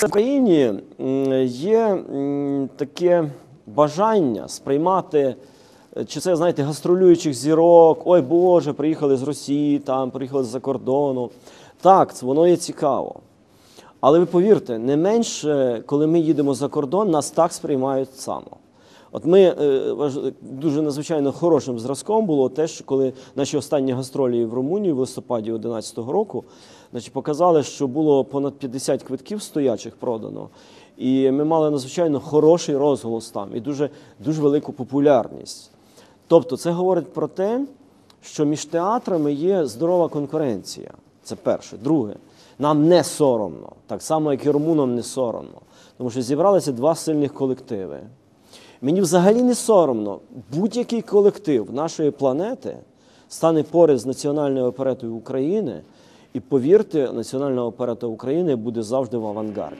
В Україні є таке бажання сприймати, е, чи це, знаєте, гастролюючих зірок, ой Боже, приїхали з Росії, там, приїхали з-за кордону. Так, воно є цікаво. Але ви повірте, не менше, коли ми їдемо за кордон, нас так сприймають само. От ми е, дуже надзвичайно хорошим зразком було те, що коли наші останні гастролі в Румунії в листопаді 2011 року, значить, показали, що було понад 50 квитків стоячих продано. І ми мали надзвичайно хороший розголос там і дуже, дуже велику популярність. Тобто, це говорить про те, що між театрами є здорова конкуренція. Це перше. Друге, нам не соромно, так само, як і румунам не соромно. Тому що зібралися два сильних колективи. Мені взагалі не соромно. Будь-який колектив нашої планети стане поряд з національною оперетою України, і повірте, національна оперета України буде завжди в авангарді.